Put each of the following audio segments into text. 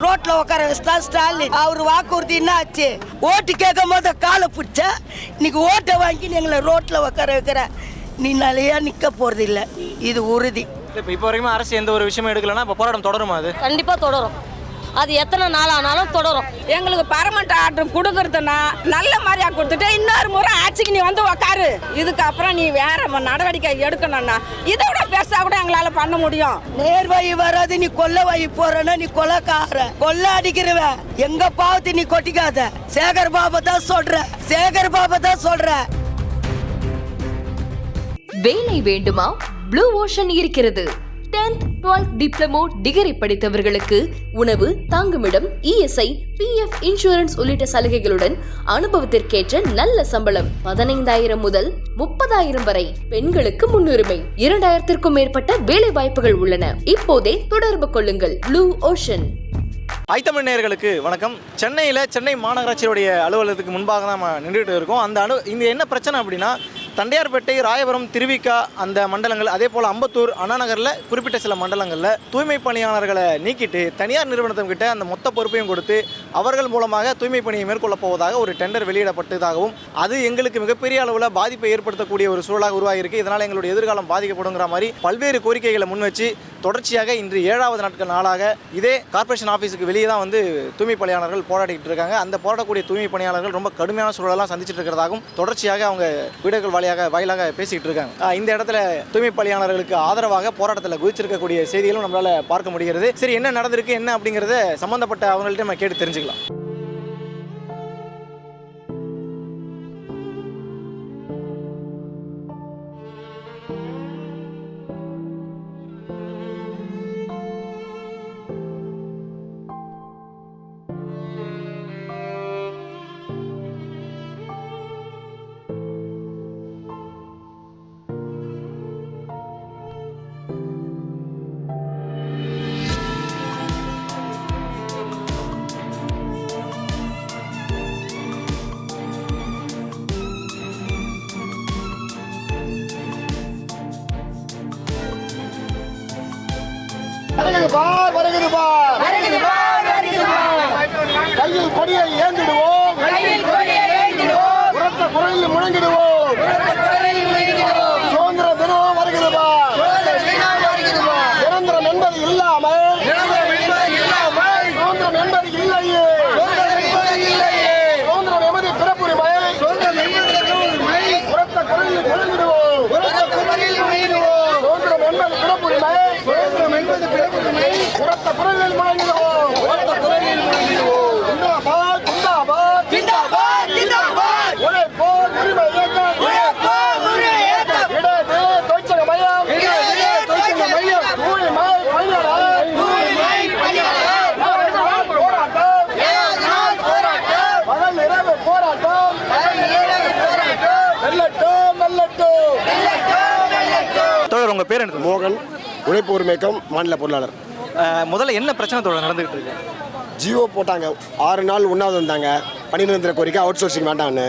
ரோட்ல உட்கார வச்சுட்டா ஸ்டாலின். அவர் வாக்குறுதி என்ன ஆச்சு ஓட்டு கேட்கும் போது காலை பிடிச்ச இன்னைக்கு ஓட்டை வாங்கி எங்களை ரோட்ல உட்கார வைக்கிற நீ நிலையா நிக்க போறது இல்ல இது உறுதி. இப்போ இப்போ வரைக்கும் அரசு எந்த ஒரு விஷயமும் எடுக்கலன்னா இப்போ போராட்டம் தொடருமா அது? கண்டிப்பா தொடரும். அது எத்தனை நாள் ஆனாலும் தொடரும். எங்களுக்கு பர்மனண்ட் ஆர்டர் கொடுக்கறதுனா நல்ல மாதிரியா கொடுத்துட்டு இன்னொரு முறை ஆட்சிக்கு நீ வந்து உக்காரு. இதுக்கப்புறம் நீ வேற நடவடிக்கை எடுக்கணும்னா இதை விட பெருசா கூட எங்களால பண்ண முடியும். நேர்வழி வராது நீ கொல்ல வழி போறனா நீ கொலைக்கார கொல்ல அடிக்கிறவ எங்க பாவத்தை நீ கொட்டிக்காத. சேகர் பாபா தான் சொல்ற. சேகர் பாபா தான் சொல்ற. வேலை வேண்டுமா? ப்ளூ ஓஷன் இருக்கிறது. 10th 12th டிப்ளமோ டிகிரி படித்தவர்களுக்கு உணவு தங்குமிடம் இஎஸ்ஐ பிஎஃப் இன்சூரன்ஸ் உள்ளிட்ட சலுகைகளுடன் அனுபவத்திற்கேற்ற நல்ல சம்பளம் பதினைந்தாயிரம் முதல் முப்பதாயிரம் வரை பெண்களுக்கு முன்னுரிமை. இரண்டாயிரத்திற்கும் மேற்பட்ட வேலை வாய்ப்புகள் உள்ளன. இப்போதே தொடர்பு கொள்ளுங்கள். ப்ளூ ஓஷன் ஐத்தமிழ் நேயர்களுக்கு வணக்கம். சென்னையில் சென்னை மாநகராட்சியுடைய அலுவலகத்துக்கு முன்பாக தான் நம்ம நின்றுட்டு இருக்கோம். அந்த அனு இங்கே என்ன பிரச்சனை அப்படின்னா தண்டையார்பேட்டை ராயபுரம் திருவிக்கா அந்த மண்டலங்கள் அதே போல் அம்பத்தூர் அண்ணாநகரில் குறிப்பிட்ட சில மண்டலங்களில் தூய்மை பணியாளர்களை நீக்கிட்டு தனியார் நிறுவனத்திட்ட அந்த மொத்த பொறுப்பையும் கொடுத்து அவர்கள் மூலமாக தூய்மை பணியை மேற்கொள்ளப் போவதாக ஒரு டெண்டர் வெளியிடப்பட்டதாகவும் அது எங்களுக்கு மிகப்பெரிய அளவில் பாதிப்பை ஏற்படுத்தக்கூடிய ஒரு சூழலாக உருவாகியிருக்கு. இதனால் எங்களுடைய எதிர்காலம் பாதிக்கப்படுங்கிற மாதிரி பல்வேறு கோரிக்கைகளை முன்வச்சு தொடர்ச்சியாக இன்று ஏழாவது நாட்கள் நாளாக இதே கார்ப்பரேஷன் ஆஃபீஸுக்கு வெளியே தான் வந்து தூய்மை பணியாளர்கள் போராடிக்கிட்டு இருக்காங்க. அந்த போராடக்கூடிய தூய்மை பணியாளர்கள் ரொம்ப கடுமையான சூழலாம் சந்திச்சிட்டு இருக்கிறதாகவும் தொடர்ச்சியாக அவங்க வீடுகள் வாயிலாக வாயிலாக பேசிக்கிட்டு இருக்காங்க. இந்த இடத்துல தூய்மை பணியாளர்களுக்கு ஆதரவாக போராட்டத்தில் குதிச்சிருக்கக்கூடிய செய்திகளும் நம்மளால் பார்க்க முடிகிறது. சரி என்ன நடந்திருக்கு என்ன அப்படிங்கிறத சம்பந்தப்பட்ட அவங்கள்ட்ட நம்ம கேட்டு தெரிஞ்சுக்கலாம். Goodbye. உழைப்பு உரிமை இயக்கம் மாநில பொருளாளர். முதல்ல என்ன பிரச்சனை தோழர் நடந்துகிட்டு இருக்கு? ஜியோ போட்டாங்க. ஆறு நாள் ஒன்றாவது வந்தாங்க பணி நிரந்தர கோரிக்கை அவுட் சோர்சிங் வேண்டாம்னு.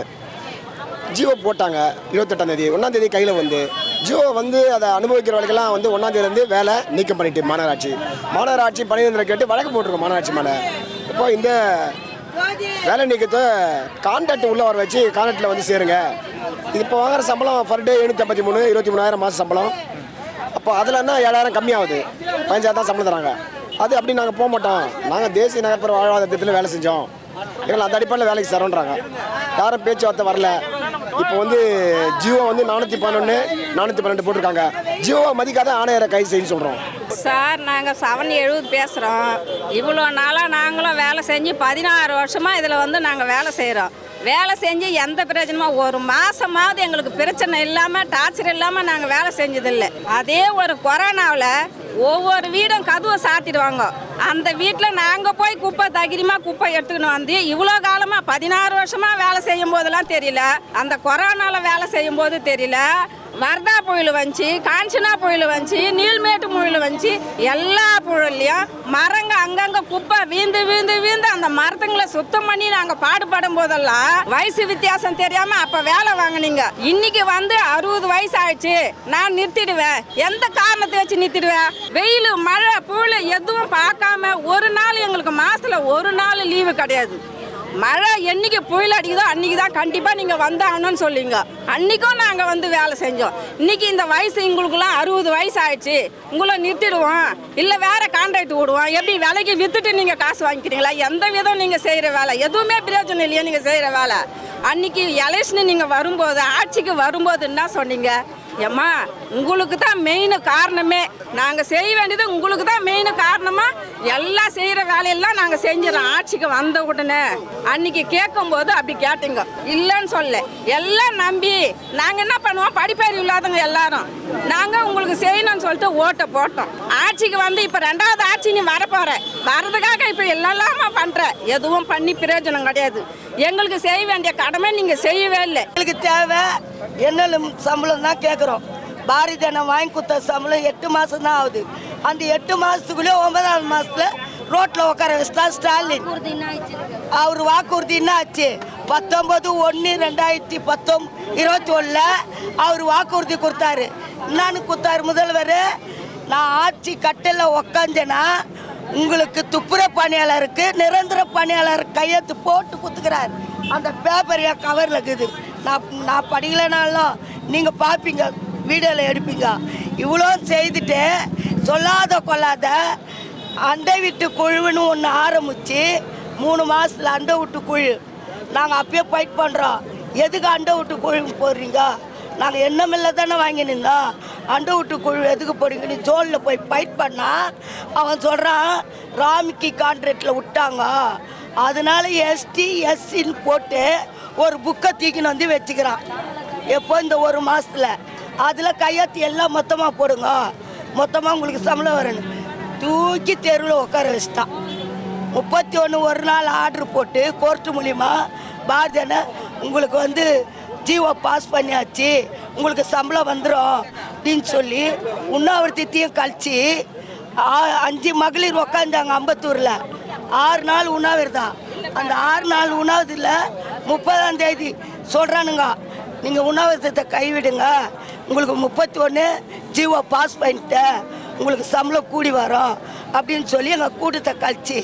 ஜியோ போட்டாங்க. இருபத்தெட்டாம் தேதி ஒன்றாம் தேதி கையில் வந்து ஜியோ வந்து அதை அனுபவிக்கிறவர்களுக்கெல்லாம் வந்து ஒன்றாம் தேதியிலேருந்து வேலை நீக்கம் பண்ணிட்டு மாநகராட்சி. மாநகராட்சி பணி நிரந்தரம் கேட்டு வழக்கு போட்டிருக்கோம் மாநகராட்சி மேலே. இப்போ இந்த வேலை நீக்கத்தை கான்ட்ராக்ட் உள்ள வர வச்சு கான்ட்ராக்டில் வந்து சேருங்க. இப்போ வாங்குற சம்பளம் பர் டே எழுநூற்றி ஐம்பத்தி மூணு இருபத்தி மூணாயிரம் மாதம் சம்பளம். அப்போ அதில் என்ன ஏழாயிரம் கம்மியாகுது. பதினஞ்சாயிரம் தான் சம்பளம் தராங்க. அது அப்படி நாங்கள் போக மாட்டோம். நாங்கள் தேசிய நகர்ப்புற வாழ்வாதார திட்டத்தில் வேலை செஞ்சோம். எங்களை அந்த அடிப்படையில் வேலைக்கு தரோன்றாங்க. யாரும் பேச்சுவார்த்தை வரல. இப்போ வந்து ஜியோ வந்து நானூற்றி பதினொன்று நானூற்றி பன்னெண்டு போட்டிருக்காங்க. ஜியோவை மதிக்காத ஆணையரை கைது செய்ய சொல்கிறோம் சார் நாங்கள் செவன் எழுபது பேசுகிறோம் இவ்வளோ நாளாக நாங்களும் வேலை செஞ்சு பதினாறு வருஷமாக இதில் வந்து நாங்கள் வேலை செய்கிறோம் வேலை செஞ்சு எந்த பிரச்சனையும் ஒரு மாதமாவது எங்களுக்கு பிரச்சனை இல்லாமல் டார்ச்சர் இல்லாமல் நாங்கள் வேலை செஞ்சதில்லை. அதே ஒரு கொரோனாவில் ஒவ்வொரு வீடும் கதவை சாத்திடுவாங்க. அந்த வீட்டில் நாங்கள் போய் குப்பை தகிரியமாக குப்பை எடுத்துக்கணும் வந்து இவ்வளோ காலமாக பதினாறு வருஷமாக வேலை செய்யும் போதெல்லாம் தெரியல. அந்த கொரோனாவில் வேலை செய்யும் போது தெரியல. வர்தா புயல் வந்துச்சு காஞ்சனா புயல் வந்துச்சு நீல்மேட்டு புயல் வந்துச்சு. எல்லா புயல்லையும் மரங்க அங்கங்க குப்பை வீந்து வீந்து வீந்து அந்த மரத்துங்களை சுத்தம் பண்ணி நாங்க பாடுபடும் போதெல்லாம் வயசு வித்தியாசம் தெரியாம அப்ப வேலை வாங்கினீங்க. இன்னைக்கு வந்து அறுபது வயசு ஆயிடுச்சு நான் நிறுத்திடுவேன். எந்த காரணத்தை வச்சு நிறுத்திடுவேன்? வெயில் மழை புயல் எதுவும் பார்க்காம இல்லாமல் ஒரு நாள் எங்களுக்கு மாதத்தில் ஒரு நாள் லீவு கிடையாது. மழை என்னைக்கு புயல் அடிக்குதோ அன்றைக்கி தான் கண்டிப்பாக நீங்கள் வந்தாகணும்னு சொல்லிங்க அன்றைக்கும் நாங்கள் வந்து வேலை செஞ்சோம். இன்னைக்கு இந்த வயசு உங்களுக்குலாம் அறுபது வயசு ஆயிடுச்சு. உங்களை நிறுத்திடுவோம். இல்லை வேற கான்ட்ராக்ட் விடுவோம் எப்படி விலைக்கு விற்றுட்டு நீங்கள் காசு வாங்கிக்கிறீங்களா? எந்த விதம் நீங்கள் செய்கிற வேலை? எதுவுமே பிரயோஜனம் இல்லையா நீங்கள் செய்கிற வேலை. அன்னைக்கு எலெக்ஷன் நீங்கள் வரும்போது ஆட்சிக்கு வரும்போது என்ன சொன்னீங்க. ஏம்மா உங்களுக்கு தான் மெயின் காரணமே. நாங்கள் செய்ய வேண்டியது உங்களுக்கு தான் மெயின் காரணமாக எல்லாம் செய்கிற வேலையெல்லாம் நாங்கள் செஞ்சிடறோம். ஆட்சிக்கு வந்த உடனே. அன்னைக்கு கேட்கும்போது அப்படி கேட்டீங்க. இல்லைன்னு சொல்ல எல்லாம் நம்பி. நாங்கள் என்ன பண்ணுவோம்? படிப்பறிவு இல்லாதவங்க எல்லாரும். நாங்கள் உங்களுக்கு செய்யணும்னு சொல்லிட்டு ஓட்டை போட்டோம். ஆட்சிக்கு வந்து இப்போ ரெண்டாவது ஆட்சி நீ வரப்போற. வர்றதுக்காக இப்போ எல்லாம் பண்ணுற எதுவும் பண்ணி பிரயோஜனம் கிடையாது. எங்களுக்கு செய்ய வேண்டிய கடமை நீங்கள் செய்யவே இல்லை. எங்களுக்கு தேவை என்னலும் சம்பளம் தான் கேட்குறோம் பாரதி அண்ணன் வாங்கி கொடுத்த சம்பளம் எட்டு மாதம் தான் ஆகுது. அந்த எட்டு மாதத்துக்குள்ளேயே ஒன்பதாவது மாதத்தில் ரோட்டில் உட்கார வச்சுட்டா ஸ்டாலின். அவர் வாக்குறுதி என்ன ஆச்சு? பத்தொம்பது ஒன்று ரெண்டாயிரத்தி பத்தொம் இருபத்தி ஒன்றில் அவர் வாக்குறுதி கொடுத்தாரு. என்னன்னு கொடுத்தாரு முதல்வர்? நான் ஆட்சி கட்டில் உக்காந்தேன்னா உங்களுக்கு துப்புரவு பணியாளருக்கு நிரந்தர பணியாளர் கையெழுத்து போட்டு கொடுத்துக்கிறார் அந்த பேப்பர் என் கவரில் இருக்குது. நான் நான் படிக்கலைனாலும் நீங்கள் பார்ப்பீங்க வீடியோவில் எடுப்பீங்க. இவ்வளோ செய்துட்டு சொல்லாத கொள்ளாத அண்டை விட்டு குழுவுன்னு ஒன்று ஆரம்பித்து மூணு மாதத்தில் அண்டை விட்டு குழு. நாங்கள் அப்பயே ஃபைட் பண்ணுறோம் எதுக்கு அண்டை விட்டு குழு போடுறீங்க? நாங்கள் எண்ணமில்ல தானே வாங்கி நின்றோம் அண்டை விட்டு குழு எதுக்கு போடுறீங்கன்னு ஜோலில் போய் ஃபைட் பண்ணால் அவன் சொல்கிறான் ராமிக்கு கான்ட்ராக்டில் விட்டாங்க. அதனால எஸ்டி எஸ்சின்னு போட்டு ஒரு புக்கை தூக்கின்னு வந்து வச்சுக்கிறான். எப்போ இந்த ஒரு மாதத்தில் அதில் கையெழுத்து எல்லாம் மொத்தமாக போடுங்க. மொத்தமாக உங்களுக்கு சம்பளம் வரணும். தூக்கி தெருவில் உட்கார வச்சுட்டான். முப்பத்தி ஒன்று ஒரு நாள் ஆர்டர் போட்டு கோர்ட்டு மூலிமா பாரதியான உங்களுக்கு வந்து ஜிஓ பாஸ் பண்ணியாச்சு. உங்களுக்கு சம்பளம் வந்துடும் அப்படின்னு சொல்லி உண்ணாவிரத்தையும் கழிச்சு அஞ்சு மகளிர் உக்காந்தாங்க அம்பத்தூரில். ஆறு நாள் உண்ணாவிரதம். அந்த ஆறு நாள் உண்ணாவிரத்தில் முப்பதாம் தேதி சொல்கிறானுங்க நீங்கள் உண்ணாவிரதத்தை கைவிடுங்க. உங்களுக்கு முப்பத்தி ஒன்று ஜிஓ பாஸ் பண்ணிட்டேன் உங்களுக்கு சம்பளம் கூடி வரும் அப்படின்னு சொல்லி எங்கள் கூட்டத்தை கழிச்சு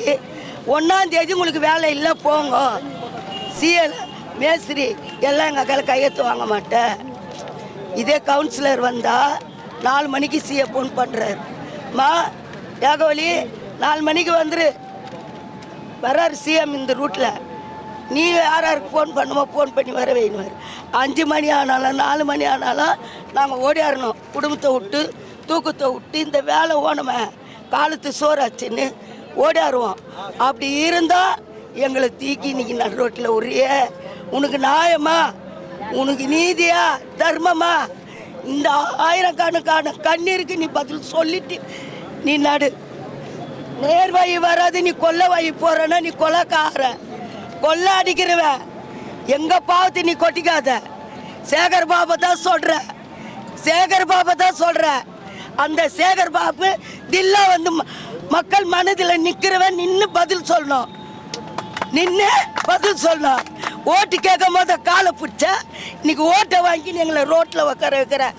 ஒன்றாம் தேதி உங்களுக்கு வேலை இல்லை போங்க. சிஎல் மேஸ்திரி எல்லாம் எங்கள் கையில் கையெழுத்து வாங்க மாட்டேன். இதே கவுன்சிலர் வந்தால் நாலு மணிக்கு சிஏ ஃபோன் பண்ணுறாரு மா ஏகவலி நாலு மணிக்கு வந்துரு. வர்றாரு சிஎம் இந்த ரூட்டில் நீ யார் யாருக்கு ஃபோன் பண்ணுமோ? ஃபோன் பண்ணி வர வைனுவார் அஞ்சு மணி ஆனாலும் நாலு மணி ஆனாலும் நாங்கள் ஓடியாரணும் குடும்பத்தை விட்டு தூக்கத்தை விட்டு இந்த வேலை ஓணுமே. காலத்து சோறாச்சுன்னு ஓடியாருவோம் அப்படி இருந்தால் எங்களை தூக்கி இன்னைக்கு நடு ரோட்டில் ஒரே உனக்கு நியாயமா? உனக்கு நீதியா? தர்மமா? இந்த ஆயிரக்கணக்கான கண்ணீருக்கு நீ பதில் சொல்லிட்டு நீ நடு. நேர்வாயி வராது நீ கொல்ல வாயி போறனா நீ கொலைக்கார கொல்ல அடிக்கிறவன் எங்க பாவத்தை நீ கொட்டிக்காத. சேகர் பாபா தான் சொல்ற. சேகர் பாபா தான் சொல்ற. அந்த சேகர் பாபு தில்லா வந்து ம- மக்கள் மனதில் நிற்கிறவன் நின்று பதில் சொல்லணும். நின்று பதில் சொல்லணும். ஓட்டு கேட்கும் போது காலை பிடிச்ச இன்னைக்கு ஓட்டை வாங்கி நீ எங்களை ரோட்டில் உட்கார வைக்கிற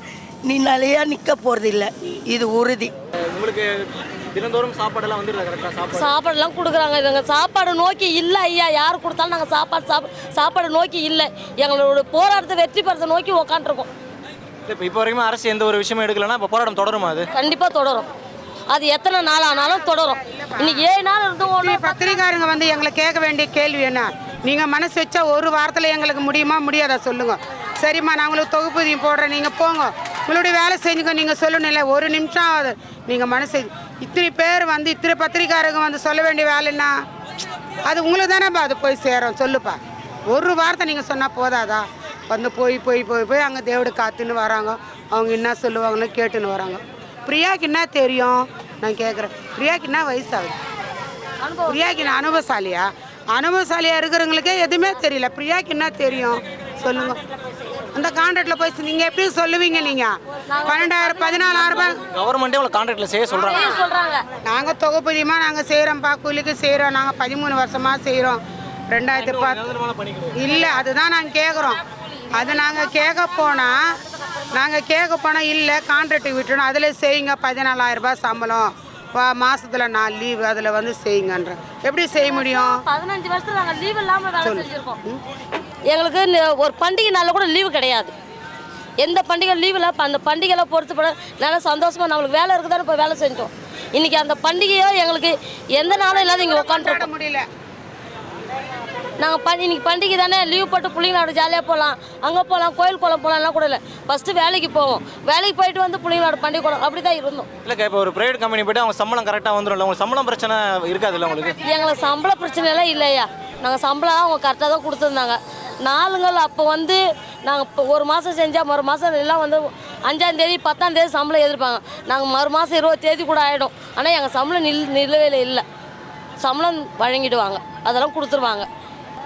நீ நிலையா நிற்க போகிறதில்ல இது உறுதி. உங்களுக்கு தினந்தோறும் சாப்பாடெல்லாம் வந்துடுதா கரெக்டாக சாப்பாடு? சாப்பாடுலாம் கொடுக்குறாங்க. நாங்கள் சாப்பாடு நோக்கி இல்லை ஐயா. யார் கொடுத்தாலும் நாங்கள் சாப்பாடு சாப் சாப்பாடு நோக்கி இல்லை. எங்களோட போராட்டத்தை வெற்றி பெறத்தை நோக்கி உக்காண்ட்ருக்கோம் இப்போ இப்போ வரைக்கும் அரசு எந்த ஒரு விஷயமும் எடுக்கலைன்னா இப்போ போராட்டம் தொடருமா அது? கண்டிப்பாக தொடரும். அது எத்தனை நாள் ஆனாலும் தொடரும். இன்னைக்கு ஏழு நாள் இருந்தும் ஒன்று பத்திரிக்காரங்க வந்து எங்களை கேட்க வேண்டிய கேள்வி என்ன? நீங்கள் மனசு வச்சா ஒரு வாரத்தில் எங்களுக்கு முடியுமா முடியாதா சொல்லுங்க. சரிம்மா நான் உங்களுக்கு தொகுப்பூதியம் போடுறேன். நீங்கள் போங்க. உங்களுடைய வேலை செஞ்சுங்க நீங்கள் சொல்லணும். இல்லை ஒரு நிமிஷம் ஆகுது. நீங்கள் மனசு இத்தனை பேர் வந்து இத்தனை பத்திரிக்காரங்க வந்து சொல்ல வேண்டிய வேலைன்னா அது உங்களுக்கு தானேப்பா அது போய் சேரும். சொல்லுப்பா. ஒரு வார்த்தை நீங்கள் சொன்னால் போதாதா? வந்து போய் போய் போய் போய் அங்கே தேவடு காத்துன்னு வராங்க. அவங்க என்ன சொல்லுவாங்கன்னு கேட்டுன்னு வராங்க. பிரியாக்கு என்ன தெரியும்? நான் கேட்குறேன் பிரியாக்கு என்ன வயசாகுது? பிரியாக்கு என்ன அனுபவசாலியா? அனுபவசாலியா இருக்கிறவங்களுக்கே எதுவுமே தெரியல. பிரியாக்கு என்ன தெரியும்? சொல்லுங்க. அந்த கான்ட்ராக்டில் போய் நீங்க எப்படி சொல்லுவீங்க நீங்க? பன்னெண்டாயிரம் பதினாலாயிரம் ரூபாய். கவர்மெண்ட்டே உங்களை கான்ட்ராக்டில் செய்ய சொல்கிறாங்க நாங்கள் தொகுப்பதியமாக நாங்கள் செய்கிறோம்ப்பா கூலிக்கு செய்கிறோம் நாங்கள் பதிமூணு வருஷமாக செய்கிறோம் ரெண்டாயிரத்தி பத்து இல்லை அதுதான் நாங்கள் கேட்குறோம் அது நாங்கள் கேட்க போனால் நாங்கள் கேட்க போனால் இல்லை கான்ட்ராக்ட் விட்டுணும் அதில் செய்யுங்க பதினாலாயிரம் ரூபாய் சம்பளம். மாதத்தில் நாலு லீவு அதில் வந்து செய்யுங்கன்ற. எப்படி செய்ய முடியும்? பதினஞ்சு வருஷத்துல நாங்கள் லீவ் இல்லாமல் வேலை செஞ்சுருக்கோம். எங்களுக்கு நி- ஒரு பண்டிகை நாளில் கூட லீவு கிடையாது. எந்த பண்டிகை லீவ் இல்லை. அந்த பண்டிகையில் பொறுத்து நல்லா சந்தோஷமாக நம்மளுக்கு வேலை இருக்குதானே இப்போ வேலை செஞ்சோம் இன்றைக்கி அந்த பண்டிகையோ எங்களுக்கு எந்த நாளும் இல்லாத இங்கே உட்காந்துருக்கோம் முடியல. நாங்கள் ப இன்னைக்கு பண்டிகை தானே லீவ் போட்டு பிள்ளைங்களோட ஜாலியாக போகலாம் அங்கே போகலாம் கோயில் குளம் போகலாம்லாம் கூட இல்லை. ஃபஸ்ட்டு வேலைக்கு போவோம். வேலைக்கு போயிட்டு வந்து பிள்ளைங்களோட பண்டிகை குளம் அப்படி தான் இருந்தோம் இல்லைக்கா இப்போ ஒரு ப்ரைவேட் கம்பெனி போய்ட்டு அவங்க சம்பளம் கரெக்டாக வந்துடும்ல உங்களுக்கு சம்பளம் பிரச்சனை இருக்காதுல்ல உங்களுக்கு? எங்களுக்கு சம்பள பிரச்சனை எல்லாம் இல்லையா? நாங்கள் சம்பளம் அவங்க கரெக்டாக தான் கொடுத்துருந்தாங்க. நாளுங்கள் அப்போ வந்து நாங்கள் இப்போ ஒரு மாதம் செஞ்சால் மறு மாதம் எல்லாம் வந்து அஞ்சாந்தேதி பத்தாந்தேதி சம்பளம் எதிர்ப்பாங்க. நாங்கள் மறு மாதம் இருபது தேதி கூட ஆகிடும் ஆனால் எங்கள் சம்பளம் நில் நிலுவையில் இல்லை. சம்பளம் வழங்கிடுவாங்க. அதெல்லாம் கொடுத்துருவாங்க.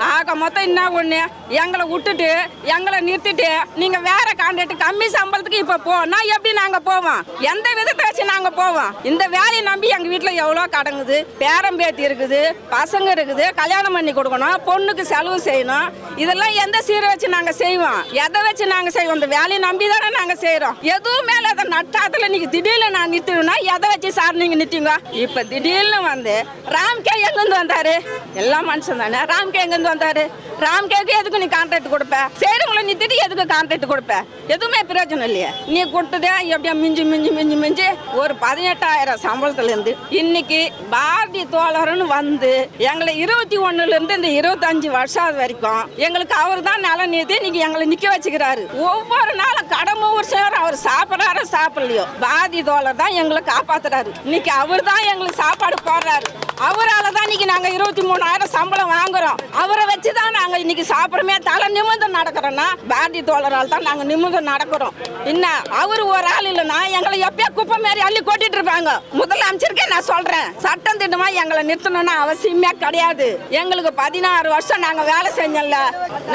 ஆக மொத்தம் என்ன ஒன்று எங்களை விட்டுட்டு எங்களை நிறுத்திட்டு நீங்கள் வேற கான்ட்ராக்ட் கம்மி சம்பளத்துக்கு இப்போ போனா எப்படி நாங்கள் போவோம்? எந்த விதத்தை வச்சு நாங்கள் போவோம்? இந்த வேலையை நம்பி எங்கள் வீட்டில் எவ்வளோ கடங்குது? பேரம்பேத்தி இருக்குது பசங்க இருக்குது கல்யாணம் பண்ணி கொடுக்கணும் பொண்ணுக்கு செலவு செய்யணும். இதெல்லாம் எந்த சீரை வச்சு நாங்கள் செய்வோம்? எதை வச்சு நாங்கள் செய்வோம்? இந்த வேலையை நம்பி தானே நாங்கள் செய்கிறோம் எதுவும் மேலே அதை நட்டாத்தில் நீங்கள் திடீர்னு நான் நிறுத்துவேன்னா எதை வச்சு சார் நீங்கள் நிறுத்திங்க? இப்போ திடீர்னு வந்து ராம்கே எங்கேருந்து வந்தாரு? எல்லா மனுஷன் தானே. ராம்கே எங்கேருந்து வந்தாரு. ராம்கேக்கு எதுக்கு நீ கான்ட்ராக்ட் கொடுப்ப? செய்கிறவங்களை நிறுத்திட்டு எதுக்கு கான்ட்ராக்ட் கொடுப்ப? எதுவுமே பிரயோஜனம் இல்லையே. நீ கொடுத்ததே எப்படியா மிஞ்சி மிஞ்சி மிஞ்சி மிஞ்சி ஒரு பதினெட்டாயிரம் சம்பளத்துலேருந்து இன்னைக்கு பாரதி தோழர்னு வந்து எங்களை இருபத்தி ஒன்றுலேருந்து இந்த இருபத்தஞ்சு வருஷம் வரைக்கும் எங்களுக்கு அவர் தான் நல நீதி இன்னைக்கு எங்களை நிற்க வச்சுக்கிறாரு. ஒவ்வொரு நாளும் கடமை ஒரு சேர் அவர் சாப்பிட்றாரோ சாப்பிடலையோ பாரதி தோழர் தான் எங்களை காப்பாத்துறாரு. இன்னைக்கு அவர் தான் எங்களுக்கு சாப்பாடு போடுறாரு. அவரால் தான் இன்னைக்கு நாங்கள் இருபத்தி மூணாயிரம் சம்பளம் வாங்குறோம். அவர் வச்சு தான் நாங்கள் இன்னைக்கு சாப்பிட்றோமே தலை நிமிர்ந்து நடக்கிறோன்னா பாரதி தோழரால் தான் நாங்கள் நிமிர்ந்து நடக்கிறோம். என்ன அவர் ஒரு ஆள் இல்லைன்னா எங்களை எப்பயோ குப்பை மாரி அள்ளி கொட்டிட்டு இருப்பாங்க. முதலமைச்சருக்கே நான் சொல்றேன் சட்டம் திட்டமா எங்களை நிறுத்தணும்னு அவசியமே கிடையாது. எங்களுக்கு பதினாறு வருஷம் நாங்க வேலை செஞ்சோம்ல.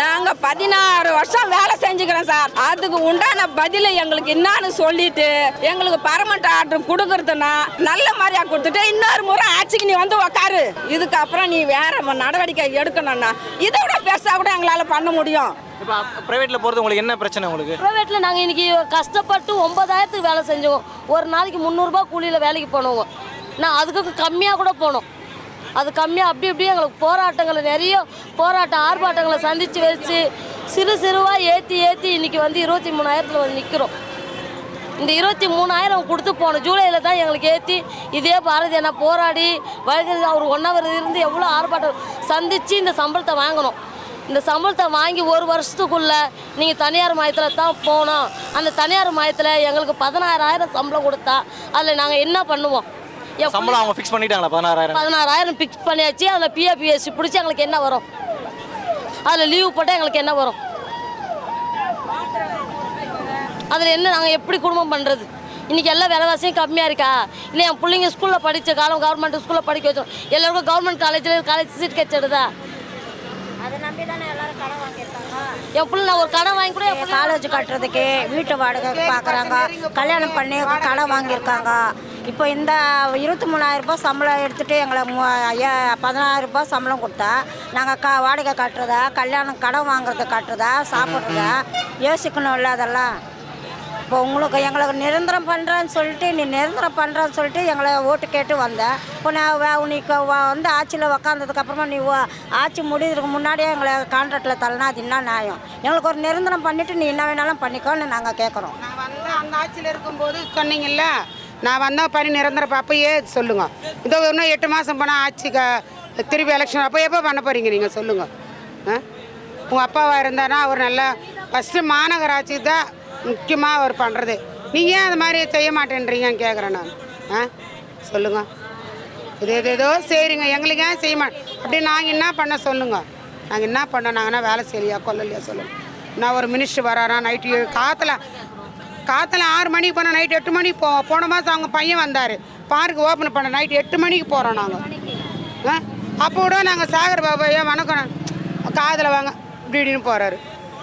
நாங்க பதினாறு வருஷம் வேலை செஞ்சுக்கிறோம் சார். அதுக்கு உண்டான பதில எங்களுக்கு என்னன்னு சொல்லிட்டு எங்களுக்கு பரமண்ட் ஆர்டர் கொடுக்கறதுனா நல்ல மாதிரியா கொடுத்துட்டு இன்னொரு முறை ஆட்சிக்கு நீ வந்து உக்காரு. இதுக்கப்புறம் நீ வேற நடவடிக்கை எடுக்கணும்னா இதை விட பெருசா கூட எங்களால பண்ண முடியும். இப்போ ப்ரைவேட்டில் போகிறது உங்களுக்கு என்ன பிரச்சனை உங்களுக்கு? ப்ரைவேட்டில் நாங்கள் இன்றைக்கி கஷ்டப்பட்டு ஒன்பதாயிரத்துக்கு வேலை செஞ்சோம். ஒரு நாளைக்கு முந்நூறுரூபா கூலியில் வேலைக்கு போனோம் நான் அதுக்கு கம்மியாக கூட போனோம். அது கம்மியாக அப்படி இப்படி எங்களுக்கு போராட்டங்களை நிறைய போராட்டம் ஆர்ப்பாட்டங்களை சந்தித்து வச்சு சிறு சிறுவாக ஏற்றி ஏற்றி இன்றைக்கி வந்து இருபத்தி மூணாயிரத்தில் வந்து நிற்கிறோம் இந்த இருபத்தி மூணாயிரம் கொடுத்து போன ஜூலையில் தான் எங்களுக்கு ஏற்றி இதே பாரதி அண்ணா போராடி வழக்கு அவர் ஒன் ஹவர் இருந்து எவ்வளோ ஆர்ப்பாட்டம் சந்தித்து இந்த சம்பளத்தை வாங்கணும். இந்த சம்பளத்தை வாங்கி ஒரு வருஷத்துக்குள்ளே நீங்கள் தனியார் மையத்தில் தான் போனோம் அந்த தனியார் மையத்தில் எங்களுக்கு பதினாறாயிரம் சம்பளம் கொடுத்தா அதில் நாங்கள் என்ன பண்ணுவோம்? சம்பளம் அவங்க ஃபிக்ஸ் பண்ணிட்டாங்களா பதினாறாயிரம்? பதினாறாயிரம் பிக்ஸ் பண்ணியாச்சு அதில் பிஎஃபிஎஸ்சி பிடிச்சி எங்களுக்கு என்ன வரும்? அதில் லீவு போட்டால் எங்களுக்கு என்ன வரும்? அதில் என்ன நாங்கள் எப்படி குடும்பம் பண்ணுறது இன்றைக்கி எல்லா விலைவாசியும் கம்மியாக இருக்கா? இல்லை என் பிள்ளைங்க ஸ்கூலில் படித்த காலம் கவர்மெண்ட் ஸ்கூலில் படிக்க வச்சோம். எல்லாருக்கும் கவர்மெண்ட் காலேஜில் காலேஜ் சீட் கிடச்சிடுதா என் பிள்ளை நான் ஒரு கடன் வாங்கி கூட காலேஜ் கட்டுறதுக்கு வீட்டு வாடகை பார்க்குறாங்க கல்யாணம் பண்ணி கடன் வாங்கியிருக்காங்க. இப்போ இந்த இருபத்தி மூணாயிரம் ரூபாய் சம்பளம் எடுத்துகிட்டு எங்களை மூ- ஐயா பதினாயிரம் ரூபாய் சம்பளம் கொடுத்தா நாங்கள் க வாடகை கட்டுறதா கல்யாணம் கடன் வாங்குறது கட்டுறதா சாப்பிட்றதா யோசிக்கணும்ல அதெல்லாம்? இப்போ உங்களுக்கு எங்களுக்கு நிரந்தரம் பண்ணுறேன்னு சொல்லிட்டு நீ நிரந்தரம் பண்ணுறேன்னு சொல்லிட்டு எங்களை ஓட்டு கேட்டு வந்தேன். இப்போ நான் வே- நீ வந்து ஆட்சியில் உக்காந்ததுக்கப்புறமா நீ ஆட்சி முடியறதுக்கு முன்னாடியே எங்களை கான்ட்ராக்டில் தள்ளனா அது என்ன நியாயம்? எங்களுக்கு ஒரு நிரந்தரம் பண்ணிவிட்டு நீ என்ன வேணாலும் பண்ணிக்கோன்னு நாங்கள் கேட்குறோம் நான் வந்து அந்த ஆட்சியில் இருக்கும்போது சொன்னீங்கல்ல நான் வந்தால் பணி நிரந்தரம் பார்ப்பையே சொல்லுங்கள் இதோ இன்னும் எட்டு மாதம் போனால் ஆட்சிக்கு திருப்பி எலெக்ஷன் அப்போ எப்போ பண்ண போகிறீங்க நீங்கள் சொல்லுங்கள் உங்கள் அப்பாவாக இருந்தானா அவர் நல்லா ஃபஸ்ட்டு மாநகராட்சி தான் முக்கியமாக அவர் பண்ணுறது. நீங்கள் ஏன் அது மாதிரி செய்ய மாட்டேன்றீங்கன்னு கேட்குறேன் நான். ஆ? சொல்லுங்கள் இது இது ஏதோ சரிங்க. எங்களுக்கு ஏன் செய்ய மாட்டேன் அப்படி நாங்கள் என்ன பண்ண சொல்லுங்கள் நாங்கள் என்ன பண்ணோம் நாங்கன்னா வேலை செய்யலையா கொல்லலையா சொல்லுங்கள் நான் ஒரு மினிஸ்டர் வராரா நைட்டு காற்றுல காற்றுல ஆறு மணிக்கு போனால் நைட்டு எட்டு மணிக்கு போ போன மாதம் அவங்க பையன் வந்தார். பார்க்கு ஓப்பன் பண்ண நைட்டு எட்டு மணிக்கு போகிறோம் நாங்கள் ஆ? அப்போ கூட நாங்கள் சாகர் பாபா ஏன் வணக்கம். காதில் வாங்க இப்படி இப்படின்னு போகிறாரு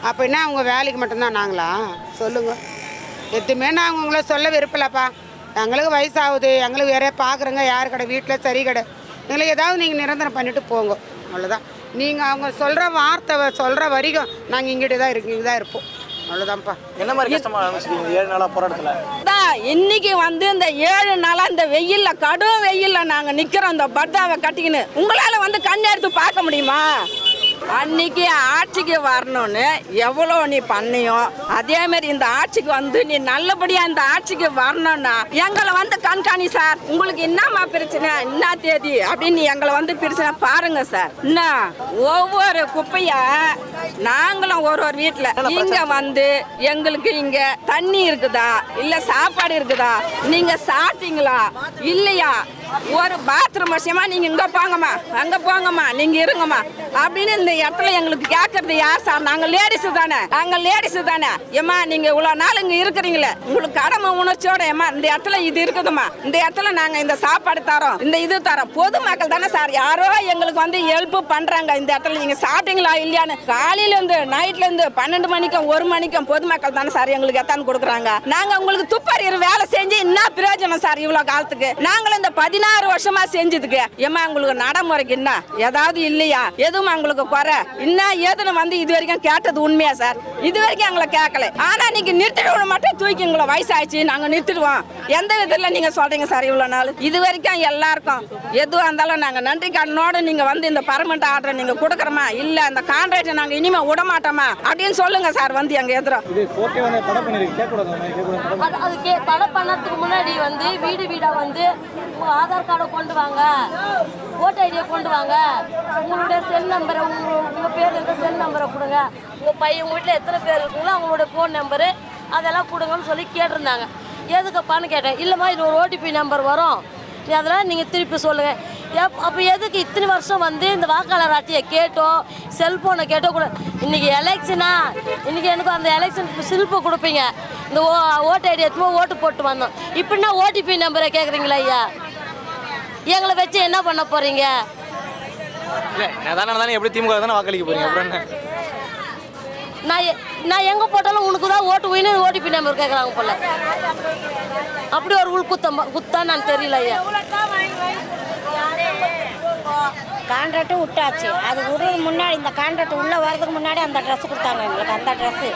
அப்போ என்ன அவங்க வேலைக்கு மட்டும்தான் நாங்களா? சொல்லுங்கள் எதுவுமே நாங்கள் உங்களை சொல்ல விருப்பலப்பா எங்களுக்கு வயசாகுது. எங்களுக்கு வேற பார்க்குறோங்க யார் கடை? வீட்டில் சரி கடை. எங்களுக்கு ஏதாவது நீங்கள் நிரந்தரம் பண்ணிட்டு போங்க. அவ்வளோதான் நீங்கள் அவங்க சொல்கிற வார்த்தை சொல்கிற வரைக்கும் நாங்கள் இங்கிட்டு தான் இருக்கு இங்கே தான் இருப்போம். அவ்வளோதான்ப்பா என்ன மாதிரி ஏழு நாளா போராட்டத்துல? தான் இன்னைக்கு வந்து இந்த ஏழு நாளா இந்த வெயில்ல கடும் வெயில்ல நாங்க நிக்கிறோம். இந்த பட்டாவை கட்டிக்கின்னு. உங்களால வந்து கண் எடுத்து பார்க்க முடியுமா? அன்னைக்கு ஆட்சிக்கு வரணும்னு எவ்வளோ நீ பண்ணியோ அதே மாதிரி இந்த ஆட்சிக்கு வந்து நீ நல்லபடியா இந்த ஆட்சிக்கு வரணும்னா எங்களை வந்து கண்காணி சார். உங்களுக்கு என்னம்மா பிரச்சனை? என்ன தேதி? அப்படின்னு நீ எங்களை வந்து பிரச்சனை பாருங்க சார். என்ன? ஒவ்வொரு குப்பைய நாங்களும் ஒரு ஒரு வீட்டுல இங்க வந்து எங்களுக்கு இங்க தண்ணி இருக்குதா? இல்ல சாப்பாடு இருக்குதா? நீங்க சாப்பிட்டீங்களா? இல்லையா? ஒரு பாத்ரூம் விஷயமா நீங்க இங்க போங்கம்மா அங்க போங்கம்மா நீங்க இருங்கம்மா. அப்படின்னு இந்த இடத்துல எங்களுக்கு கேட்கறது யார் சார் நாங்க லேடிஸ் தானே. அங்க லேடிஸ் தானே. ஏம்மா நீங்க இவ்வளவு நாள் இங்க இருக்கிறீங்களே. உங்களுக்கு கடமை உணர்ச்சியோட ஏம்மா இந்த இடத்துல இது இருக்குதும்மா. இந்த இடத்துல நாங்க இந்த சாப்பாடு தரோம் இந்த இது தரோம். பொதுமக்கள் தானே சார் யாரோ எங்களுக்கு வந்து ஹெல்ப் பண்றாங்க இந்த இடத்துல. நீங்க சாப்பிட்டீங்களா இல்லையான்னு காலையில இருந்து நைட்ல இருந்து பன்னெண்டு மணிக்கும் ஒரு மணிக்கும் பொதுமக்கள் தானே சார் எங்களுக்கு எத்தான்னு கொடுக்குறாங்க? நாங்க உங்களுக்கு துப்பறியர் வேலை செஞ்சு என்ன பிரயோஜனம் சார் இவ்வளவு காலத்துக்கு? நாங்களும் இந்த பதினாறு வருஷமா செஞ்சதுக்கு. ஏமா உங்களுக்கு நடைமுறைக்கு என்ன? ஏதாவது இல்லையா? எதுவும் உங்களுக்கு குறை? என்ன ஏதுன்னு வந்து இது வரைக்கும் கேட்டது உண்மையா சார்? இது வரைக்கும் எங்களை கேட்கல. ஆனா நீங்க நிறுத்திடுவோம் மட்டும் தூக்கி உங்களை வயசாயிடுச்சு. நாங்க நிறுத்திடுவோம். எந்த விதத்துல நீங்க சொல்றீங்க சார் இவ்வளவு நாள்? இது வரைக்கும் எல்லாருக்கும் எதுவாக இருந்தாலும் நாங்க நன்றி கடனோட நீங்க வந்து இந்த பர்மனண்ட் ஆர்டர் நீங்க கொடுக்குறோமா? இல்ல இந்த கான்ட்ராக்டை நாங்க இனிமே விட மாட்டோமா? அப்படின்னு சொல்லுங்க சார் வந்து எங்க எதிரும் அது தடை முன்னாடி வந்து வீடு வீடாக வந்து ஆதார் கார்டை கொண்டு வாங்க. ஓட்டு ஐடியை கொண்டு வாங்க. உங்களுடைய செல் நம்பரை உங்கள் உங்கள் பேர் இருக்க செல் நம்பரை கொடுங்க. உங்கள் பையன் உங்கள் வீட்டில் எத்தனை பேர் இருக்குங்களோ அவங்களோட ஃபோன் நம்பரு அதெல்லாம் கொடுங்கன்னு சொல்லி கேட்டிருந்தாங்க. எதுக்கப்பான்னு கேட்டேன். இல்லைம்மா இது ஒரு ஓடிபி நம்பர் வரும். அதெல்லாம் நீங்கள் திருப்பி சொல்லுங்கள் எப் அப்போ எதுக்கு இத்தனை வருஷம் வந்து இந்த வாக்காளர் அட்டையை கேட்டோ செல்ஃபோனை கேட்டோ கூட இன்றைக்கி எலெக்ஷனா இன்றைக்கி எனக்கு அந்த எலெக்ஷன் சில்ப்பு கொடுப்பீங்க. இந்த ஓ ஓட்டு ஐடி எடுத்து ஓட்டு போட்டு வந்தோம். இப்படின்னா ஓடிபி நம்பரை கேட்குறீங்களா ஐயா? எங்களை வச்சு என்ன பண்ண போகிறீங்க இல்ல நான் தானே தானே எப்படி திமுக தானே வாக்களிக்க போறீங்க அப்புறம் நான் எ- நான் எங்கே போட்டாலும் உனக்கு தான் ஓட்டு போயின்னு ஓடிபி நம்பர் கேட்குறாங்க போல. அப்படி ஒரு உள் குத்தம் குத்தான் நான் தெரியல ஐயா. கான்ட்ராக்டும் விட்டாச்சு. அது விடுறது முன்னாடி இந்த கான்ட்ராக்ட் உள்ளே வரதுக்கு முன்னாடி அந்த ட்ரெஸ் கொடுத்தாங்க எங்களுக்கு அந்த ட்ரெஸ்ஸு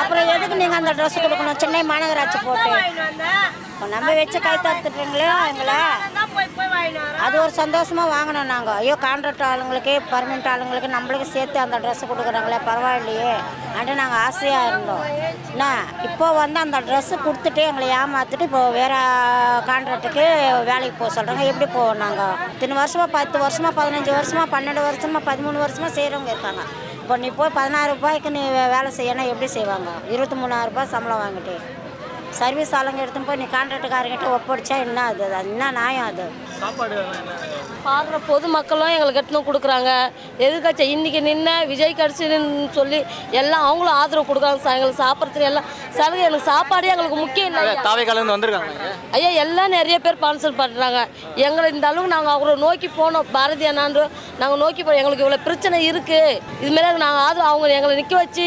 அப்புறம் எதுக்கு நீங்கள் அந்த ட்ரெஸ் கொடுக்கணும்? சென்னை மாநகராட்சி போட்டு. நம்ம வச்சு கை தடுத்துட்டீங்களே எங்களை. அது ஒரு சந்தோஷமாக வாங்கினோம் நாங்கள் ஐயோ கான்ட்ராக்ட் ஆளுங்களுக்கு பர்மனெண்ட் ஆளுங்களுக்கு நம்மளுக்கு சேர்த்து அந்த ட்ரெஸ் கொடுக்குறாங்களே பரவாயில்லையே. அன்ட்டு நாங்கள் ஆசையாக இருந்தோம். என்ன இப்போ வந்து அந்த ட்ரெஸ்ஸு கொடுத்துட்டு எங்களை ஏமாற்றிட்டு இப்போ வேறு கான்ட்ராக்டுக்கு வேலைக்கு போக சொல்கிறாங்க எப்படி போவோம் நாங்கள் இத்தனை வருஷமாக பத்து வருஷமாக பதினஞ்சு வருஷமாக பன்னெண்டு வருஷமாக பதிமூணு வருஷமாக செய்கிறவங்க இருக்காங்க. இப்போ நீ போய் பதினாறு ரூபாய்க்கு நீ வே- வேலை செய்யணும் எப்படி செய்வாங்க? இருபத்தி மூணாயிரம் ரூபாய் சம்பளம் வாங்கிட்டு. சர்வீஸ் ஆளுங்க எடுத்துன்னு போய் நீ கான்ட்ராக்டுக்காரங்கிட்ட ஒப்படைச்சா என்ன அது? அது என்ன நியாயம் அது? பார்க்குற பொதுமக்களும் எங்களுக்கு எட்டுன்னு கொடுக்குறாங்க. எதிர்கட்சி இன்றைக்கி நின்ன விஜய் கட்சின்னு சொல்லி எல்லாம் அவங்களும் ஆதரவு கொடுக்குறாங்க சார். எங்களுக்கு சாப்பிட்றதுக்கு எல்லாம் சலுகை எனக்கு சாப்பாடே எங்களுக்கு முக்கியம் இல்லை ஐயா. தாவே இருந்து வந்திருக்காங்க ஐயா. எல்லாம் நிறைய பேர் ஸ்பான்சர் பண்ணுறாங்க எங்களை இந்த அளவுக்கு நாங்கள் அவரை நோக்கி போனோம். பாரதி அண்ணாண்டு நாங்கள் நோக்கி போனோம் எங்களுக்கு இவ்வளோ பிரச்சனை இருக்குது இதுமாரி நாங்கள் ஆதரவு அவங்க எங்களை நிற்க வச்சு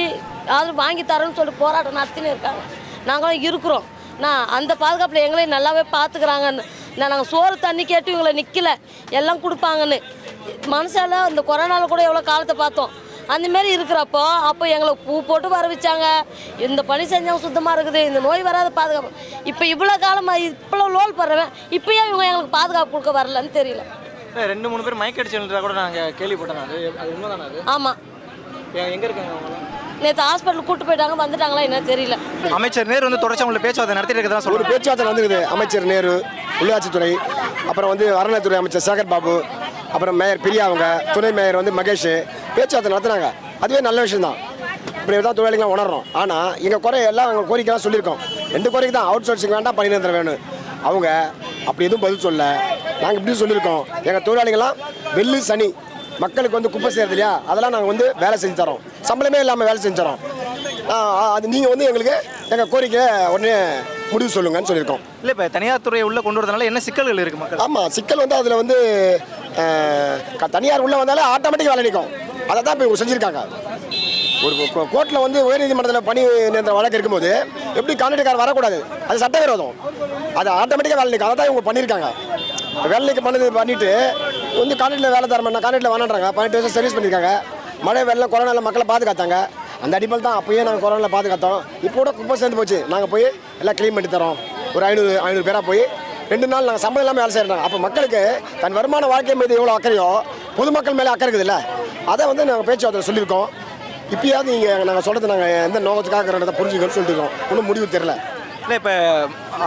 ஆதரவு வாங்கி தரோன்னு சொல்லிட்டு போராட்டம் நடத்தின்னு இருக்காங்க. நாங்களும் இருக்கிறோம். நான் அந்த பாதுகாப்பில் எங்களையும் நல்லாவே பார்த்துக்கிறாங்கன்னு நான் நாங்கள் சோறு தண்ணி கேட்டு இவங்களை நிற்கல எல்லாம் கொடுப்பாங்கன்னு. மனசால இந்த கொரோனாவில் கூட எவ்வளோ காலத்தை பார்த்தோம். அந்த மாதிரி இருக்கிறப்போ அப்போ எங்களை பூ போட்டு வர வச்சாங்க. இந்த பணி செஞ்சவங்க சுத்தமாக இருக்குது. இந்த நோய் வராத பாதுகாப்பு. இப்போ இவ்வளோ காலமாக இவ்வளோ லோல் படுறவன் இப்போயே இவங்க எங்களுக்கு பாதுகாப்பு கொடுக்க வரலன்னு தெரியல. ரெண்டு மூணு பேர் மயக்க அடிச்சுன்றா கூட நாங்க கேள்விப்பட்டோம் அது அது உண்மைதானே அது? ஆமாம் எங்க இருக்காங்க நேற்று ஹாஸ்பிட்டலுக்கு கூட்டு போயிட்டாங்க வந்துட்டாங்களா என்ன தெரியல. அமைச்சர் நேரு வந்து தொடர்ச்சி உங்களை பேச்சுவார்த்தை நடத்திட்டு இருக்கதான் ஒரு பேச்சுவார்த்தை நடந்துக்குது அமைச்சர் நேரு உள்ளாட்சித்துறை அப்புறம் வந்து அறநிலைத்துறை அமைச்சர் சேகர் பாபு அப்புறம் மேயர் பிரியா அவங்க துணை மேயர் வந்து மகேஷ் பேச்சுவார்த்தை நடத்துனாங்க அதுவே நல்ல விஷயம் தான் இப்படி தான் தொழிலாளிகள் உணர்றோம். ஆனால் எங்கள் குறை எல்லாம் எங்கள் கோரிக்கைலாம் சொல்லியிருக்கோம். ரெண்டு கோரிக்கை தான். அவுட் சோர்சிங் வேண்டாம் பணிநிரந்தரம் வேணும். அவங்க அப்படி எதுவும் பதில் சொல்ல நாங்கள் இப்படி சொல்லியிருக்கோம். எங்கள் தொழிலாளிகள்லாம் வெள்ளி சனி மக்களுக்கு வந்து குப்பை செய்கிறது இல்லையா? அதெல்லாம் நாங்கள் வந்து வேலை செஞ்சு தரோம். சம்பளமே இல்லாமல் வேலை செஞ்சு தரோம். அது நீங்கள் வந்து எங்களுக்கு எங்கள் கோரிக்கையை உடனே முடிவு சொல்லுங்கன்னு சொல்லியிருக்கோம். இல்ல இப்ப தனியார் துறையை உள்ள கொண்டு வரதுனால என்ன சிக்கல்கள் இருக்கு மக்கள்? ஆமாம் சிக்கல் வந்து அதில் வந்து தனியார் உள்ளே வந்தாலே ஆட்டோமேட்டிக் வேலை நிற்கும் அதை தான் இப்போ செஞ்சுருக்காங்க. ஒரு கோர்ட்டில் வந்து உயர்நீதிமன்றத்தில் பணி நிரந்தர வழக்கு இருக்கும்போது எப்படி கான்ட்ராக்டர் வரக்கூடாது? அது சட்டவிரோதம். அது ஆட்டோமேட்டிக்காக வேலை நிற்கும் அதை தான் இவங்க பண்ணியிருக்காங்க. வேலைக்கு பண்ணது பண்ணிட்டு வந்து கான்ட்ராக்டில் வேலை தரமாட்டா மாட்டேன். கான்ட்ராக்டில் வேணான்றாங்க பன்னெண்டு வருஷம் சர்வீஸ் பண்ணியிருக்காங்க. மழை வெள்ளம் கொரோனாவில் மக்களை பாதுகாத்தாங்க. அந்த அடிப்படையில் தான் அப்போயே நாங்கள் கொரோனாவில் பாதுகாத்தோம். இப்போ கூட குப்பை சேர்ந்து போச்சு. நாங்கள் போய் எல்லாம் க்ளீன் பண்ணி தரோம் ஒரு ஐநூறு ஐநூறு பேராக போய் ரெண்டு நாள் நாங்கள் சம்பளம் இல்லாமல் வேலை செய்கிறாங்க அப்போ மக்களுக்கு தன் வருமான வாழ்க்கை மீது எவ்வளோ அக்கறையோ பொதுமக்கள் மேலே அக்கறை இருக்குதுல்ல அதை வந்து நாங்கள் பேச்சுவார்த்தை சொல்லியிருக்கோம். இப்பயாவது நீங்கள் நாங்கள் சொல்கிறது நாங்கள் எந்த நோக்கத்துக்காக இருக்கிறத புரிஞ்சுக்கணும்னு சொல்லியிருக்கோம் ஒன்றும் முடிவு தெரில இல்லை இப்போ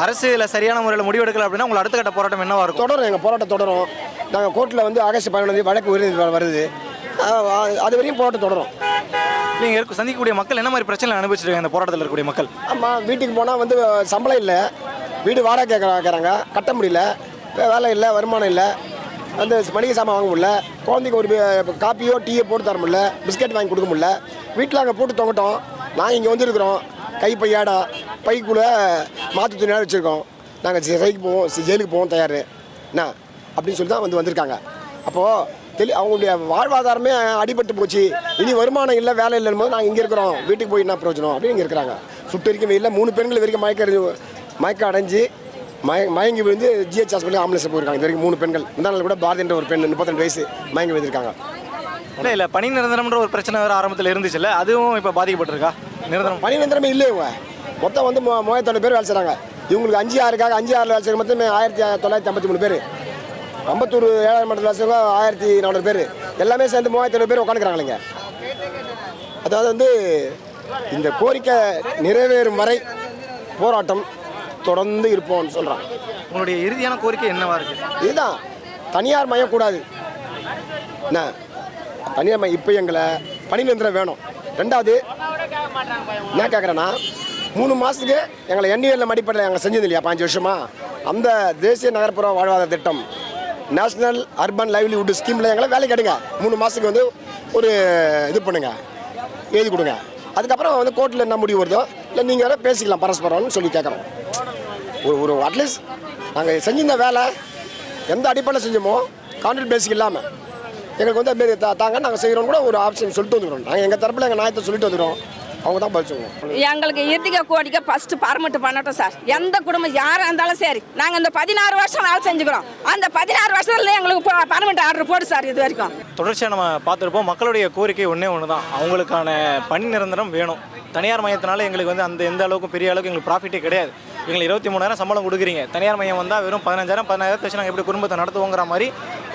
அரசு இதில் சரியான முறையில் முடிவெடுக்கல அப்படின்னா உங்களை அடுத்த கட்ட போராட்டம் என்னவா இருக்கும்? தொடரும் எங்கள் போராட்டம் தொடரும். நாங்கள் கோர்ட்டில் வந்து ஆகஸ்ட் பதினொன்று வழக்கு உறுதி வருது. அது வரையும் போராட்டம் தொடரும். நீங்கள் இருக்க சந்திக்கக்கூடிய மக்கள் என்ன மாதிரி பிரச்சனை அனுபவிச்சிருக்காங்க இந்த போராட்டத்தில் இருக்கக்கூடிய மக்கள்? ஆமாம் வீட்டுக்கு போனால் வந்து சம்பளம் இல்லை. வீடு வாடகை கேட்க கேட்குறாங்க. கட்ட முடியல. வேலை இல்லை வருமானம் இல்லை. வந்து மளிகை சாமான் வாங்க முடியல. குழந்தைக்கு ஒரு காப்பியோ டீயோ போட்டு தர முடியல. பிஸ்கட் வாங்கி கொடுக்க முடியல. வீட்டில் அங்கே போட்டு தொங்கட்டோம். நாங்கள் இங்கே வந்துருக்குறோம். கைப்பையாடா பைக்குள்ளே மாற்று துணியாக வச்சுருக்கோம். நாங்கள் சிறைக்கு போவோம் ஜெயிலுக்கு போவோம் தயார். என்ன? அப்படின்னு சொல்லி தான் வந்து வந்திருக்காங்க. அப்போது தெளி அவங்களுடைய வாழ்வாதாரமே அடிபட்டு போச்சு. இனி வருமானம் இல்லை வேலை இல்லைன்னு போது நாங்கள் இங்கே இருக்கிறோம். வீட்டுக்கு போய் என்ன பிரயோஜனம்? அப்படின்னு இங்கே இருக்கிறாங்க. சுட்டு வரைக்கும் வெயில்ல மூணு பெண்கள் வரைக்கும் மயக்க அடைஞ்சு மயக்கம் அடைஞ்சு மய மயங்கி விழுந்து ஜிஹெச் ஹாஸ்பிட்டல் ஆம்புலன்ஸ் போயிருக்காங்க. இது வரைக்கும் மூணு பெண்கள். இந்த நாள் கூட பாரதின்ற ஒரு பெண் முப்பத்தெண்டு வயசு மயங்கி விழுந்திருக்காங்க. இல்லை இல்லை. பணி நிரந்தரம்ன்ற ஒரு பிரச்சனை வேறு ஆரம்பத்தில் இருந்துச்சுல்ல? அதுவும் இப்போ பாதிக்கப்பட்டிருக்கா? நிரந்தரம். பணி நிரந்தரமே இல்லை இவங்க. மொத்தம் வந்து மூ- மூவாயிரத்தி பேர் வேலை செய்கிறாங்க இவங்களுக்கு அஞ்சு ஆறுக்காக அஞ்சு ஆறு வேலை செய்கிற மொத்தமே ஆயிரத்தி தொள்ளாயிரத்தி ஐம்பத்தி மூணு பேர். ஐம்பத்தூர் ஏழாயிரம் மண்டல வேலை ஆயிரத்தி நானூறு பேர். எல்லாமே சேர்ந்து மூவாயிரத்தி பேர் உட்காந்துக்கிறாங்க அதாவது வந்து இந்த கோரிக்கை நிறைவேறும் வரை போராட்டம் தொடர்ந்து இருப்போம்னு சொல்கிறான் உங்களுடைய இறுதியான கோரிக்கை என்னவா இருக்கு? இதுதான். தனியார் மயம் கூடாது. என்ன? தனியார் மயம் இப்போ எங்களை பணி நிரந்தரம் வேணும். ரெண்டாவது என்ன கேட்குறேன்னா மூணு மாதத்துக்கு எங்களை என்யூஎல்ல மடிப்படையில் நாங்கள் செஞ்சது இல்லையா பாஞ்சு வருஷமா? அந்த தேசிய நகர்ப்புற வாழ்வாதார திட்டம் நேஷனல் அர்பன் லைவ்லிஹுட் ஸ்கீமில் எங்களை வேலை எடுங்க. மூணு மாதத்துக்கு வந்து ஒரு இது பண்ணுங்க. எழுதி கொடுங்க. அதுக்கப்புறம் வந்து கோர்ட்டில் என்ன முடிவு வருதோ இல்லை நீங்கள் வேறு பேசிக்கலாம் பரஸ்பரம்னு சொல்லி கேட்குறோம் ஒரு ஒரு அட்லீஸ்ட் நாங்கள் செஞ்சிருந்த வேலை எந்த அடிப்படையில் செஞ்சோமோ கான்ட்ராக்ட் பேசிக் இல்லாமல் எங்களுக்கு வந்து அதுமாரி தா தாங்க நாங்கள் செய்கிறோம் கூட ஒரு ஆப்ஷன் சொல்லிட்டு வந்துடுறோம் நாங்கள் எங்கள் தரப்பில் எங்கள் நியாயத்தை சொல்லிட்டு வந்துடுறோம் அவங்க தான் பதில் எங்களுக்கு இறுதிக்க கோடிக்கை ஃபஸ்ட்டு பர்மிட் பண்ணட்டும் சார் எந்த குடும்பம் யாராக இருந்தாலும் சரி நாங்கள் இந்த பதினாறு வருஷம் வேலை செஞ்சுக்கிறோம். அந்த பதினாறு வருஷத்துல எங்களுக்கு பர்மிட் ஆர்டர் போடு சார் இது வரைக்கும். தொடர்ச்சியாக நம்ம பார்த்துருப்போம். மக்களுடைய கோரிக்கை ஒன்றே ஒன்று தான் அவங்களுக்கான பணி நிரந்தரம் வேணும். தனியார் மையத்தினால எங்களுக்கு வந்து அந்த எந்த அளவுக்கு பெரிய அளவுக்கு எங்களுக்கு ப்ராஃபிட்டே கிடையாது. எங்களுக்கு இருபத்தி மூணாயிரம் சம்பளம் கொடுக்குறீங்க. தனியார் மையம் வந்தால் வெறும் பதினஞ்சாயிரம் பதினாயிரத்தை வச்சு நாங்கள் எப்படி குடும்பத்தை நடத்துவோங்கிற மாதிரி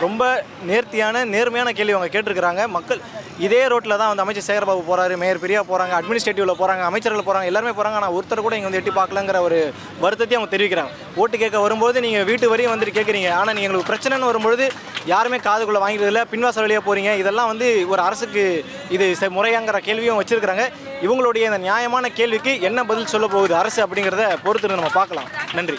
ரொம்ப நேர்த்தியான நேர்மையான கேள்வி அவங்க கேட்டிருக்கிறாங்க. மக்கள் இதே ரோட்டில் தான் வந்து அமைச்சர் சேகர்பாபு போகிறாரு மேயர் பிரியா போகிறாங்க அட்மினிஸ்ட்ரேட்டிவில் போகிறாங்க அமைச்சர்கள் போகிறாங்க எல்லாருமே போகிறாங்க ஆனால் ஒருத்தர் கூட இங்கே வந்து எட்டி பார்க்கலங்கிற ஒரு வருத்தத்தையும் அவங்க தெரிவிக்கிறாங்க. ஓட்டு கேட்க வரும்போது நீங்கள் வீட்டு வரையும் வந்துட்டு கேட்குறீங்க. ஆனால் நீங்கள் எங்களுக்கு பிரச்சனைன்னு வரும்பொழுது யாருமே காதுக்குள்ளே வாங்கிக்கிறதில்ல பின்வாசல் வழியாக போகிறீங்க இதெல்லாம் வந்து ஒரு அரசுக்கு இது செ- முறையாங்கிற கேள்வியும் வச்சுருக்கிறாங்க. இவங்களுடைய இந்த நியாயமான கேள்விக்கு என்ன பதில் சொல்ல போகுது அரசு அப்படிங்கிறத பொறுத்து நம்ம பார்க்கலாம். நன்றி.